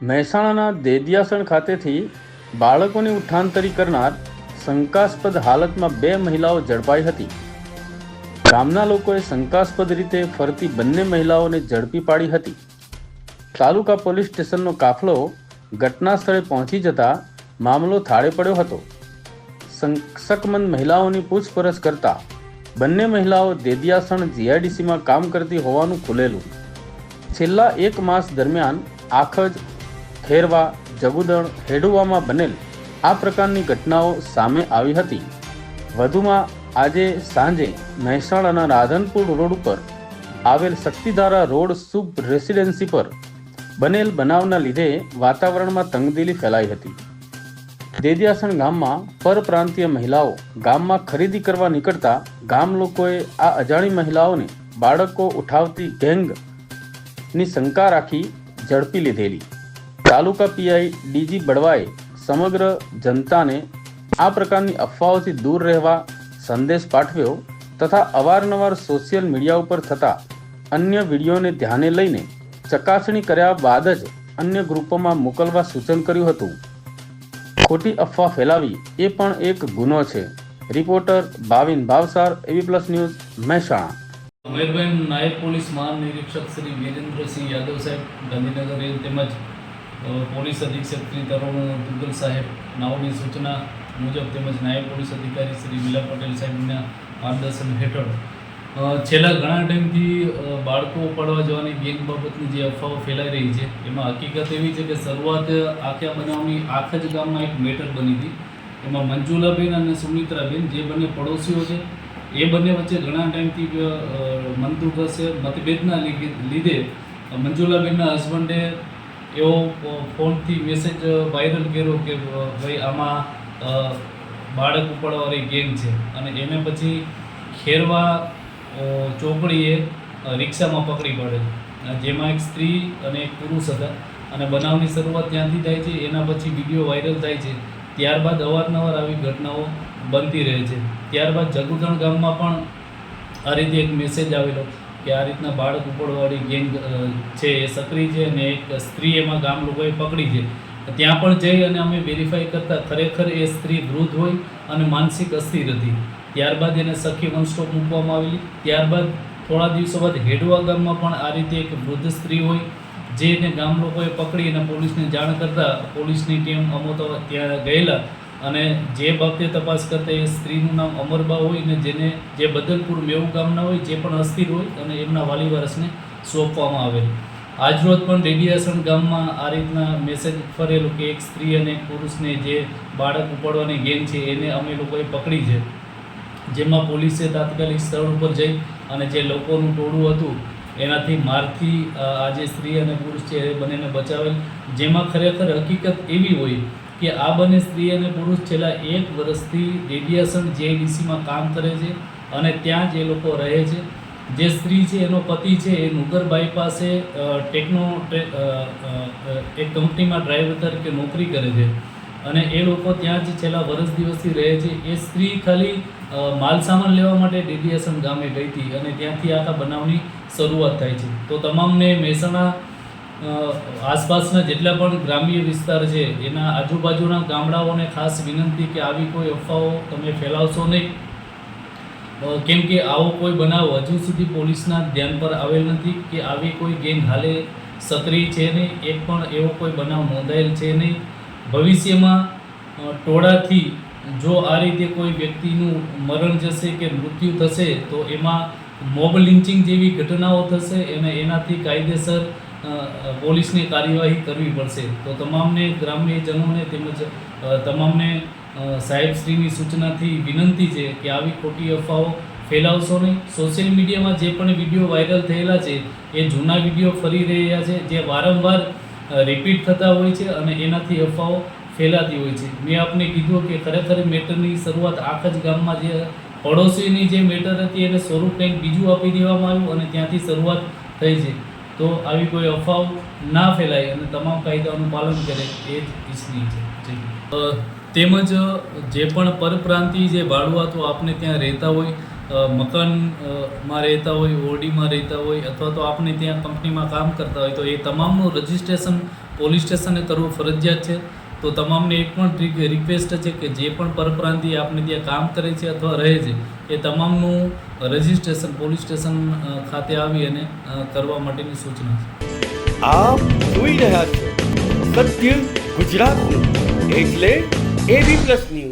મહેસાણાના દેદિયાસણ ખાતેથી બાળકોની ઉઠાંતરી કરનાર શંકાસ્પદ હાલતમાં બે મહિલાઓ ઝડપાઈ હતી. ગામના લોકોએ શંકાસ્પદ રીતે ફરતી બંને મહિલાઓને ઝડપી પાડી હતી. તાલુકા પોલીસ સ્ટેશનનો કાફલો ઘટના સ્થળે પહોંચી જતા મામલો થાળે પડ્યો હતો. શંકમંદ મહિલાઓની પૂછપરછ કરતા બંને મહિલાઓ દેદિયાસણ જીઆઈડીસીમાં કામ કરતી હોવાનું ખુલેલું. છેલ્લા એક માસ દરમિયાન આખજ ખેરવા જગુદણ હેડુવામાં બનેલ આ પ્રકારની ઘટનાઓ સામે આવી હતી. વધુમાં, આજે સાંજે મહેસાણાના રાધનપુર રોડ ઉપર આવેલ શક્તિધારા રોડ શુભ રેસિડેન્સી પર બનેલ બનાવના લીધે વાતાવરણમાં તંગદિલી ફેલાઈ હતી. દેદિયાસણ ગામમાં પરપ્રાંતીય મહિલાઓ ગામમાં ખરીદી કરવા નીકળતા ગામ લોકોએ આ અજાણી મહિલાઓને બાળકો ઉઠાવતી ગેંગની શંકા રાખી ઝડપી લીધેલી. તાલુકા પીઆઈ ડીજી બળવાએ સમગ્ર જનતાને આ પ્રકારની અફવાઓથી દૂર રહેવા સંદેશ પાઠવ્યો તથા અવારનવાર સોશિયલ મીડિયા ઉપર થતા અન્ય વિડીયોને ધ્યાને લઈને ચકાસણી કર્યા બાદ જ અન્ય ગ્રુપોમાં મોકલવા સૂચન કર્યું હતું. ખોટી અફવા ફેલાવી એ પણ એક ગુનો છે. રિપોર્ટર ભાવિન ભાવસાર એવી પ્લસ ન્યૂઝ, મહેસાણા. મયુરબેન નાયબ પોલીસ મહાનિરીક્ષક શ્રી વિરેન્દ્રસિંહ યાદવ સાહેબ ગાંધીનગર તેમજ પોલીસ અધિક્ષક શ્રી તરુણ દુગ્ગલ સાહેબ, નાઓની સૂચના મુજબ તેમજ નાયબ પોલીસ અધિકારી શ્રી વિલા પટેલ સાહેબના માર્ગદર્શન હેઠળ છેલ્લા ઘણા ટાઈમથી બાળકો ઉપાડવા જવાની ગેંગ બાબતની જે અફવાઓ ફેલાઈ રહી છે, એમાં હકીકત એવી છે કે શરૂઆત આખા બનાવની આખ જ ગામમાં એક મેટર બની હતી. એમાં મંજુલાબેન અને સુમિત્રાબેન, જે બંને પડોશીઓ છે, એ બંને વચ્ચે ઘણા ટાઈમથી મનદુખ હશે મતભેદના લીધે મંજુલાબેનના હસબન્ડે એવો ફોનથી મેસેજ વાયરલ કર્યો કે ભાઈ, આમાં બાળક ઉપાડવાળી ગેંગ છે. અને એને પછી ખેરવા ચોકડીએ રિક્ષામાં પકડી પાડે જેમાં એક સ્ત્રી અને એક પુરુષ હતા. અને બનાવની શરૂઆત ત્યાંથી થાય છે, એના પછી વીડિયો વાયરલ થાય છે. ત્યારબાદ અવારનવાર આવી ઘટનાઓ બનતી રહે છે. ત્યારબાદ જગુદણ ગામમાં પણ આ રીતે એક મેસેજ આવેલો. કે આ રીતના બાળક ઉપડવાળી ગેંગ છે એ સક્રિય છે અને એક સ્ત્રી એમાં ગામ લોકોએ પકડી છે. ત્યાં પણ જઈ અને અમે વેરીફાઈ કરતાં ખરેખર એ સ્ત્રી વૃદ્ધ હોય અને માનસિક અસ્થિર હતી. ત્યારબાદ એને સખી વન મૂકવામાં આવેલી. ત્યારબાદ થોડા દિવસો બાદ હેડવા ગામમાં પણ આ રીતે એક વૃદ્ધ સ્ત્રી હોય જેને ગામ લોકોએ પકડી અને પોલીસને જાણ કરતા પોલીસની ટીમ અમો તો ત્યાં ગયેલા. અને જે બાબતે તપાસ કરતા એ સ્ત્રીનું નામ અમરબા હોય ને જેને જે બદલપુર મેવું ગામના હોય, જે પણ અસ્થિર હોય અને એમના વાલી વારસને સોંપવામાં આવેલ. આજરોજ પણ રેડિયાસણ ગામમાં આ રીતના મેસેજ ફરેલો કે એક સ્ત્રી અને પુરુષને જે બાળક ઉપાડવાની ગેંગ છે, એને અમે લોકોએ પકડી છે. જેમાં પોલીસે તાત્કાલિક સ્થળ ઉપર જઈ અને જે લોકોનું ટોળું હતું, એનાથી મારથી આ જે સ્ત્રી અને પુરુષ છે, એ બંનેને બચાવેલ. જેમાં ખરેખર હકીકત એવી હોય કે આ બંને સ્ત્રી અને પુરુષ છેલ્લા એક વર્ષથી રેડિયેશન જેડીસીમાં કામ કરે છે અને ત્યાં જ એ લોકો રહે છે. જે સ્ત્રી છે, એનો પતિ છે, એ નુગરબાઈ પાસે ટેકનો એક કંપનીમાં ડ્રાઈવર તરીકે નોકરી કરે છે. અને એ લોકો ત્યાં જ છેલ્લા વર્ષ દિવસથી રહે છે. એ સ્ત્રી ખાલી માલસામાન માલ સામાન લેવા માટે ડેડિયાસન ગામે ગઈ હતી અને ત્યાંથી આખા બનાવની શરૂઆત થાય છે. તો તમામને મહેસાણા આસપાસના જેટલા પણ ગ્રામ્ય વિસ્તાર છે, એના આજુબાજુના ગામડાઓને ખાસ વિનંતી કે આવી કોઈ અફવાઓ તમે ફેલાવશો નહીં. કેમ કે આવો કોઈ બનાવ હજુ સુધી પોલીસના ધ્યાન પર આવેલ નથી કે આવી કોઈ ગેંગ હાલે સક્રિય છે નહીં, એક પણ એવો કોઈ બનાવ નોંધાયેલ છે નહીં. ભવિષ્યમાં ટોળાથી જો આ રીતે કોઈ વ્યક્તિનું મરણ જશે કે મૃત્યુ થશે, તો એમાં મોબ લિન્ચિંગ જેવી ઘટનાઓ થશે, અને એનાથી કાયદેસર પોલીસની કાર્યવાહી કરવી પડશે. તો તમામને ગ્રામ્યજનોને તેમજ તમામને સાહેબશ્રીની સૂચનાથી વિનંતી છે કે આવી ખોટી અફવાઓ ફેલાવશો નહીં. સોશિયલ મીડિયામાં જે પણ વીડિયો વાયરલ થયેલા છે, એ જૂના વીડિયો ફરી રહ્યા છે, જે વારંવાર રિપીટ થતા હોય છે અને એનાથી અફવાઓ ફેલાતી હોય છે. મેં આપને કીધું કે ખરેખર મેટરની શરૂઆત આખ જ ગામમાં જે પડોશીની જે મેટર હતી, એને સ્વરૂપ કંઈક બીજું આપી દેવામાં આવ્યું અને ત્યાંથી શરૂઆત થઈ છે. તો આવી કોઈ અફવાઓ ના ફેલાય અને તમામ કાયદાઓનું પાલન કરે એ જ ઈચ્છનીય છે. તેમજ જે પણ પરપ્રાંતિ જે ભાડુઆતો આપને ત્યાં રહેતા હોય અ, મકાન અ, માં રહેતા હોય ઓરડીમાં રહેતા હોય અથવા તો આપને ત્યાં કંપનીમાં કામ કરતા હોય તો એ તમામનું રજિસ્ટ્રેશન પોલીસ સ્ટેશને કરવું ફરજિયાત છે. તો તમામને એક પણ રિક્વેસ્ટ છે કે જે પણ પરપ્રાંતિ આપણે ત્યાં કામ કરે છે અથવા રહે છે, એ તમામનું રજિસ્ટ્રેશન પોલીસ સ્ટેશન ખાતે આવી અને કરવા માટેની સૂચના છે. આપ જોઈ રહ્યા છો સત્ય ગુજરાતનું. એટલે એબી પ્લસ ન્યૂઝ